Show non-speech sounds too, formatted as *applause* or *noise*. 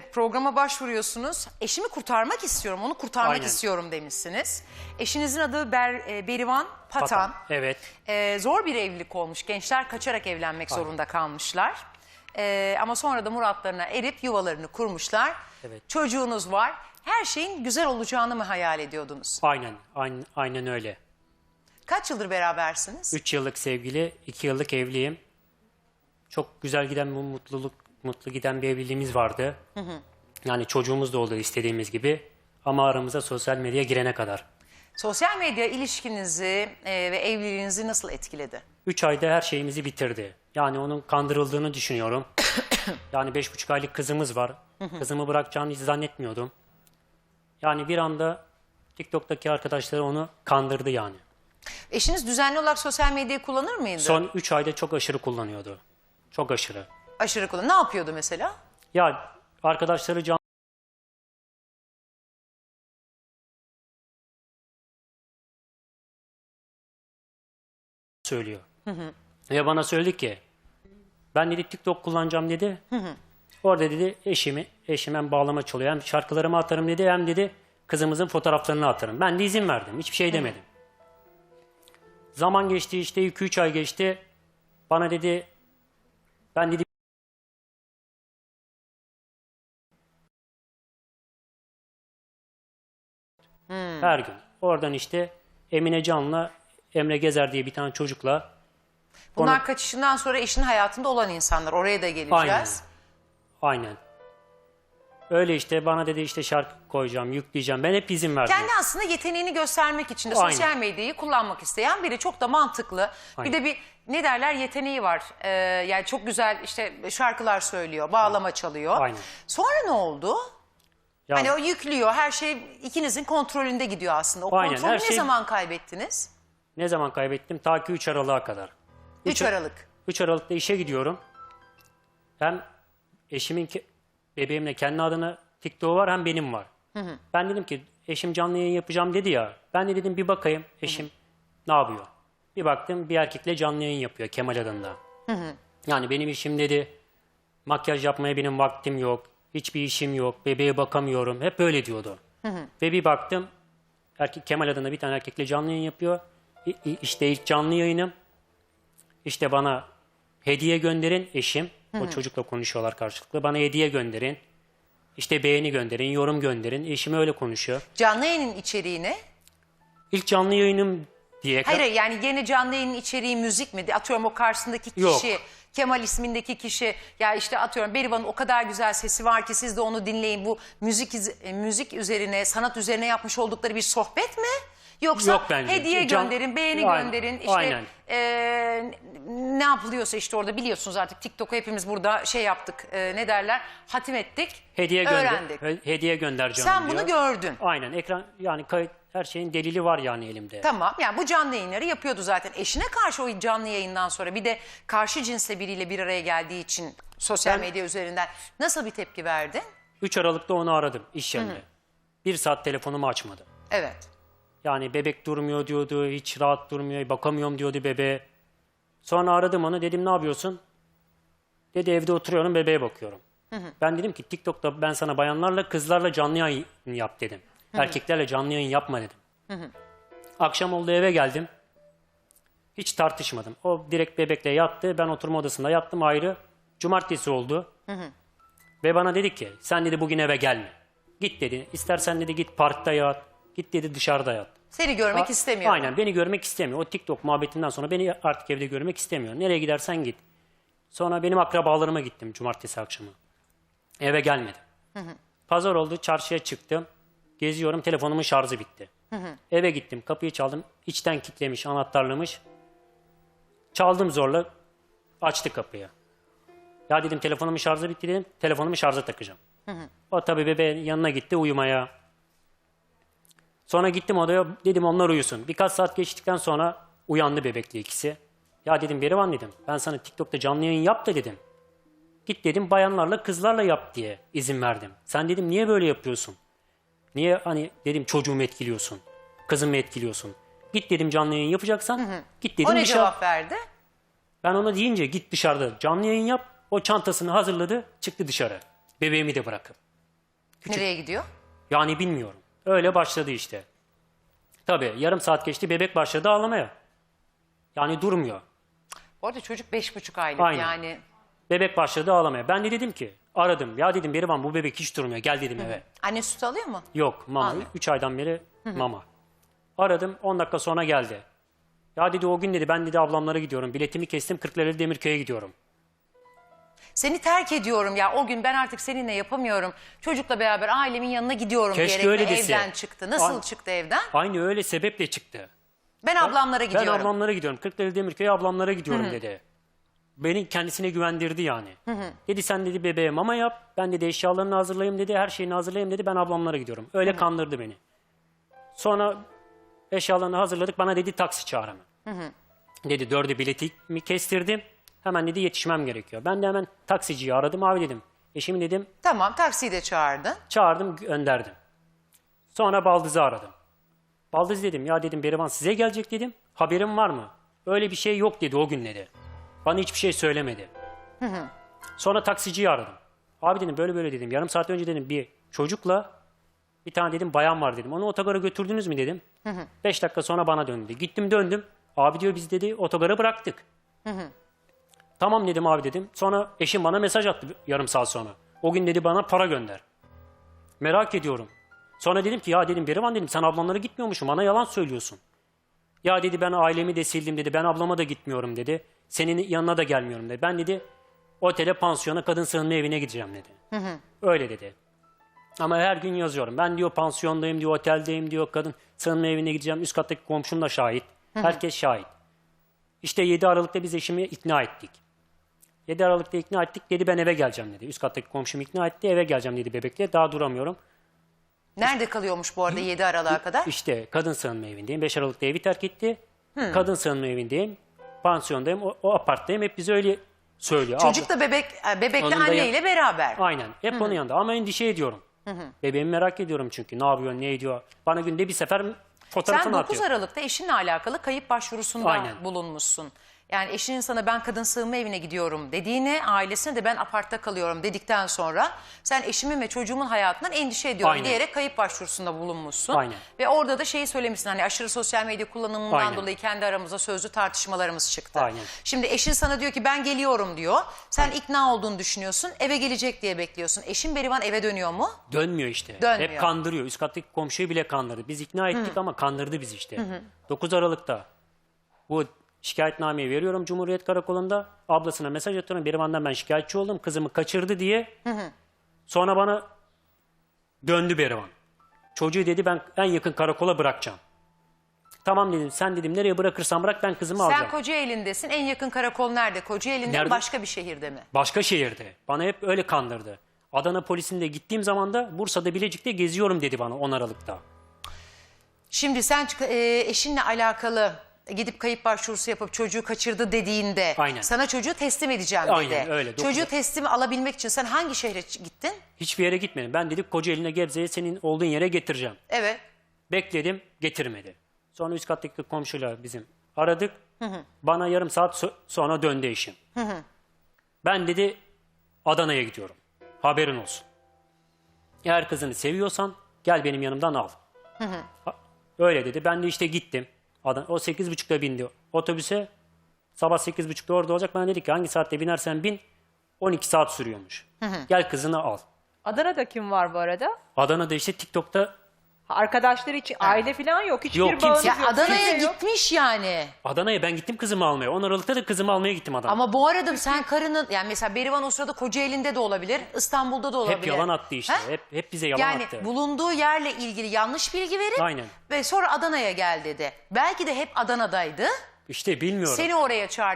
Programa başvuruyorsunuz. Eşimi kurtarmak istiyorum, onu kurtarmak Aynen. istiyorum demişsiniz. Eşinizin adı Ber, e, Berivan Patan. Patan, evet. E, zor bir evlilik olmuş. Gençler kaçarak evlenmek zorunda kalmışlar. E, ama sonra da muratlarına erip yuvalarını kurmuşlar. Evet. Çocuğunuz var. Her şeyin güzel olacağını mı hayal ediyordunuz? Aynen, aynen, aynen öyle. Kaç yıldır berabersiniz? 3 yıllık sevgili, 2 yıllık evliyim. Çok güzel giden bu mutluluk, mutlu giden bir evliliğimiz vardı. Yani çocuğumuz da oldu istediğimiz gibi. Ama aramıza sosyal medya girene kadar. Sosyal medya ilişkinizi e, ve evliliğinizi nasıl etkiledi? 3 ayda her şeyimizi bitirdi. Yani onun kandırıldığını düşünüyorum. *coughs* yani beş buçuk aylık kızımız var. Kızımı bırakacağını hiç zannetmiyordum. Yani bir anda TikTok'taki arkadaşları onu kandırdı yani. Eşiniz düzenli olarak sosyal medyayı kullanır mıydı? Son 3 ayda çok aşırı kullanıyordu. Çok aşırı. Aşırı kullan. Ne yapıyordu mesela? Ya arkadaşları can söylüyor. Ve bana söyledi ki ben dedi TikTok kullanacağım dedi. Orada dedi eşimi, eşim hem bağlama çalıyor hem şarkılarımı atarım dedi hem dedi kızımızın fotoğraflarını atarım. Ben de izin verdim. Hiçbir şey demedim. Zaman geçti işte 2-3 ay geçti. Bana dedi ben dedi Her gün. Oradan işte Emine Can'la Emre Gezer diye bir tane çocukla Bunlar Onu- kaçışından sonra eşinin hayatında olan insanlar. Oraya da geleceğiz. aynen. Aynen. Öyle işte bana dedi işte şarkı koyacağım, yükleyeceğim. Ben hep izin verdim. Kendi aslında yeteneğini göstermek için de Aynen. sosyal medyayı kullanmak isteyen biri çok da mantıklı. Aynen. Bir de bir ne derler yeteneği var. Ee, yani çok güzel işte şarkılar söylüyor, bağlama çalıyor. Aynen. Sonra ne oldu? Ya, Hani o yüklüyor, her şey ikinizin kontrolünde gidiyor aslında. O Aynen, kontrolü her ne şey- zaman kaybettiniz? ne zaman kaybettim? Ta ki 3 Aralık'a kadar. 3 Aralık. 3 Aralık'ta işe gidiyorum. Hem eşimin ke- bebeğimle kendi adına TikTok'u var hem benim var. Ben dedim ki eşim canlı yayın yapacağım dedi ya. Ben de dedim bir bakayım eşim ne yapıyor. Bir baktım bir erkekle canlı yayın yapıyor Kemal adında. Yani benim işim dedi makyaj yapmaya benim vaktim yok. Hiçbir işim yok. Bebeğe bakamıyorum. Hep öyle diyordu. Ve bir baktım erkek Kemal adında bir tane erkekle canlı yayın yapıyor. İ- i- İşte ilk canlı yayınım. İşte bana hediye gönderin eşim. O çocukla konuşuyorlar karşılıklı. Bana hediye gönderin. İşte beğeni gönderin, yorum gönderin. Eşim öyle konuşuyor. Canlı yayının içeriği ne? İlk canlı yayınım diye. Hayır hayır, yani gene canlı yayının içeriği müzik mi? Atıyorum o karşısındaki kişi, Yok. Kemal ismindeki kişi ya işte atıyorum Berivan'ın o kadar güzel sesi var ki siz de onu dinleyin. Bu müzik e, müzik üzerine, sanat üzerine yapmış oldukları bir sohbet mi? Yoksa Yok bence. hediye Can- gönderin, beğeni Aynen, gönderin. işte aynen. e, ne yapılıyorsa işte orada biliyorsunuz artık TikTok'u hepimiz burada şey yaptık. e, ne derler? Hatim ettik. Hediye gönder. öğrendik. he- Hediye gönder canım Sen bunu diyor. gördün. Aynen ekran yani kayıt her şeyin delili var yani elimde. Tamam yani bu canlı yayınları yapıyordu zaten. Eşine karşı o canlı yayından sonra bir de karşı cinsle biriyle bir araya geldiği için sosyal Ben- medya üzerinden nasıl bir tepki verdin? 3 Aralık'ta onu aradım iş yerinde. Bir saat telefonumu açmadı. Evet. Yani bebek durmuyor diyordu, hiç rahat durmuyor, bakamıyorum diyordu bebeğe. Sonra aradım onu, dedim ne yapıyorsun? Dedi evde oturuyorum, bebeğe bakıyorum. Ben dedim ki TikTok'ta ben sana bayanlarla, kızlarla canlı yayın yap dedim. Erkeklerle canlı yayın yapma dedim. Akşam oldu eve geldim. Hiç tartışmadım. O direkt bebekle yattı, ben oturma odasında yattım ayrı. Cumartesi oldu. Ve bana dedi ki sen dedi bugün eve gelme. Git dedi. İstersen dedi git parkta yat. Git dedi dışarıda yat. Seni görmek A- istemiyor. Aynen beni görmek istemiyor. O TikTok muhabbetinden sonra beni artık evde görmek istemiyor. Nereye gidersen git. Sonra benim akrabalarıma gittim cumartesi akşamı. Eve gelmedim. Pazar oldu çarşıya çıktım. Geziyorum telefonumun şarjı bitti. Eve gittim kapıyı çaldım. İçten kitlemiş anahtarlamış. Çaldım zorla açtı kapıyı. Ya dedim telefonumun şarjı bitti dedim. Telefonumu şarja takacağım. O tabii bebeğin yanına gitti uyumaya. Sonra gittim odaya dedim onlar uyusun. Birkaç saat geçtikten sonra uyandı bebekli ikisi. Ya dedim Berivan dedim ben sana TikTok'ta canlı yayın yap da dedim. Git dedim bayanlarla kızlarla yap diye izin verdim. Sen dedim niye böyle yapıyorsun? Niye hani dedim çocuğumu etkiliyorsun? Kızımı etkiliyorsun? Git dedim canlı yayın yapacaksan git dedim O ne dışarı. cevap verdi? Ben ona deyince git dışarıda canlı yayın yap. O çantasını hazırladı çıktı dışarı. Bebeğimi de bırakıp. Nereye gidiyor? Yani bilmiyorum. Öyle başladı işte. Tabii yarım saat geçti bebek başladı ağlamaya. Yani durmuyor. Bu arada çocuk beş buçuk aylık Aynen. yani. Bebek başladı ağlamaya. Ben de dedim ki aradım. Ya dedim Berivan bu bebek hiç durmuyor. Gel dedim eve. Anne süt alıyor mu? Yok mama. Anladım. 3 aydan beri mama. Aradım 10 dakika sonra geldi. Ya dedi o gün dedi ben dedi ablamlara gidiyorum. Biletimi kestim Kırklareli Demirköy'e gidiyorum. Seni terk ediyorum ya o gün ben artık seninle yapamıyorum. Çocukla beraber ailemin yanına gidiyorum Keşke diyerek öyle de dese. evden çıktı. Nasıl Ay- çıktı evden? Aynı öyle sebeple çıktı. Ben ablamlara gidiyorum. Ben ablamlara gidiyorum. Kırklareli Demirköy'e ablamlara gidiyorum dedi. Beni kendisine güvendirdi yani. Dedi sen dedi bebeğe mama yap. Ben dedi eşyalarını hazırlayayım dedi. Her şeyini hazırlayayım dedi. Ben ablamlara gidiyorum. Öyle kandırdı beni. Sonra eşyalarını hazırladık. Bana dedi taksi çağır hemen. Dedi dördü biletimi kestirdim. Hemen dedi yetişmem gerekiyor. Ben de hemen taksiciyi aradım. Abi dedim. Eşimi dedim Tamam taksiyi de çağırdın. Çağırdım gönderdim. Sonra Baldız'ı aradım. Baldız dedim ya dedim Berivan size gelecek dedim. Haberin var mı? Öyle bir şey yok dedi o gün dedi. Bana hiçbir şey söylemedi. Sonra taksiciyi aradım. Abi dedim böyle böyle dedim. Yarım saat önce dedim bir çocukla bir tane dedim bayan var dedim. Onu otogara götürdünüz mü dedim. Beş dakika sonra bana döndü. Gittim döndüm. Abi diyor biz dedi otogara bıraktık. Tamam dedim abi dedim. Sonra eşim bana mesaj attı yarım saat sonra. O gün dedi bana para gönder. Merak ediyorum. Sonra dedim ki ya dedim Berivan dedim sen ablamlara gitmiyormuşsun bana yalan söylüyorsun. Ya dedi ben ailemi de sildim dedi ben ablama da gitmiyorum dedi. Senin yanına da gelmiyorum dedi. Ben dedi otele pansiyona kadın sığınma evine gideceğim dedi. Öyle dedi. Ama her gün yazıyorum. Ben diyor pansiyondayım diyor oteldeyim diyor kadın sığınma evine gideceğim. Üst kattaki komşum da şahit. Herkes şahit. İşte 7 Aralık'ta biz eşimi ikna ettik. 7 Aralık'ta ikna ettik dedi ben eve geleceğim dedi. Üst kattaki komşum ikna etti eve geleceğim dedi bebekle. Daha duramıyorum. Nerede kalıyormuş bu arada 7 Aralık'a kadar? İşte kadın sığınma evindeyim. 5 Aralık'ta evi terk etti. Kadın sığınma evindeyim. Pansiyondayım. O, o aparttayım. Hep bize öyle söylüyor. Çocuk da bebek e, bebekle Onun da ya- anneyle beraber. Aynen. Hep onun yanında. Ama endişe ediyorum. Bebeğimi merak ediyorum çünkü. Ne yapıyor, ne ediyor. Bana günde bir sefer fotoğrafını Sen 9 atıyor. Aralık'ta eşinle alakalı kayıp başvurusunda Aynen. bulunmuşsun. Yani eşinin sana ben kadın sığınma evine gidiyorum dediğini, ailesine de ben apartta kalıyorum dedikten sonra sen eşimin ve çocuğumun hayatından endişe ediyorum Aynen. diyerek kayıp başvurusunda bulunmuşsun. Aynen. Ve orada da şeyi söylemişsin hani aşırı sosyal medya kullanımından Aynen. dolayı kendi aramızda sözlü tartışmalarımız çıktı. Aynen. Şimdi eşin sana diyor ki ben geliyorum diyor. Sen ikna olduğunu düşünüyorsun. Eve gelecek diye bekliyorsun. Eşin Berivan eve dönüyor mu? Dönmüyor işte. Dönmüyor. Hep kandırıyor. Üst kattaki komşuyu bile kandırdı. Biz ikna ettik ama kandırdı bizi işte. 9 Aralık'ta bu şikayetnameyi veriyorum Cumhuriyet Karakolu'nda. Ablasına mesaj atıyorum. Berivan'dan ben şikayetçi oldum. Kızımı kaçırdı diye. Sonra bana döndü Berivan. Çocuğu dedi ben en yakın karakola bırakacağım. Tamam dedim. Sen dedim nereye bırakırsan bırak ben kızımı alacağım. Sen Kocaeli'ndesin. En yakın karakol nerede? Kocaeli'nde mi başka bir şehirde mi? Başka şehirde. Bana hep öyle kandırdı. Adana polisinde gittiğim zaman da Bursa'da Bilecik'te geziyorum dedi bana 10 Aralık'ta. Şimdi sen çık- e, eşinle alakalı gidip kayıp başvurusu yapıp çocuğu kaçırdı dediğinde Aynen. sana çocuğu teslim edeceğim dedi. Aynen, öyle. Dokuz- Çocuğu teslim alabilmek için sen hangi şehre ç- gittin? Hiçbir yere gitmedim. Ben dedik Kocaeli'ne Gebze'ye senin olduğun yere getireceğim. Evet. Bekledim getirmedi. Sonra üst kattaki komşuyla bizim aradık. Bana yarım saat so- sonra döndü eşim. Ben dedi Adana'ya gidiyorum. Haberin olsun. Eğer kızını seviyorsan gel benim yanımdan al. Ha- Öyle dedi. Ben de işte gittim. Adana, o 8.30'da bindi otobüse. Sabah 8.30'da orada olacak. Bana dedi ki hangi saatte binersen bin 12 saat sürüyormuş. Gel kızını al. Adana'da kim var bu arada? Adana'da işte TikTok'ta Arkadaşları için aile falan yok. Hiçbir Yok, bağınız kimse- Ya yok. Adana'ya kimse yok. gitmiş yani. Adana'ya ben gittim kızımı almaya. 10 Aralık'ta da kızımı almaya gittim Adana'ya. Ama bu arada sen karının yani mesela Berivan o sırada Kocaeli'nde de olabilir, İstanbul'da da olabilir. Hep yalan attı işte. Hep hep bize yalan yani attı. bulunduğu yerle ilgili yanlış bilgi verip Aynen. ve sonra Adana'ya gel dedi. Belki de hep Adana'daydı. İşte bilmiyorum. Seni oraya çağırdı.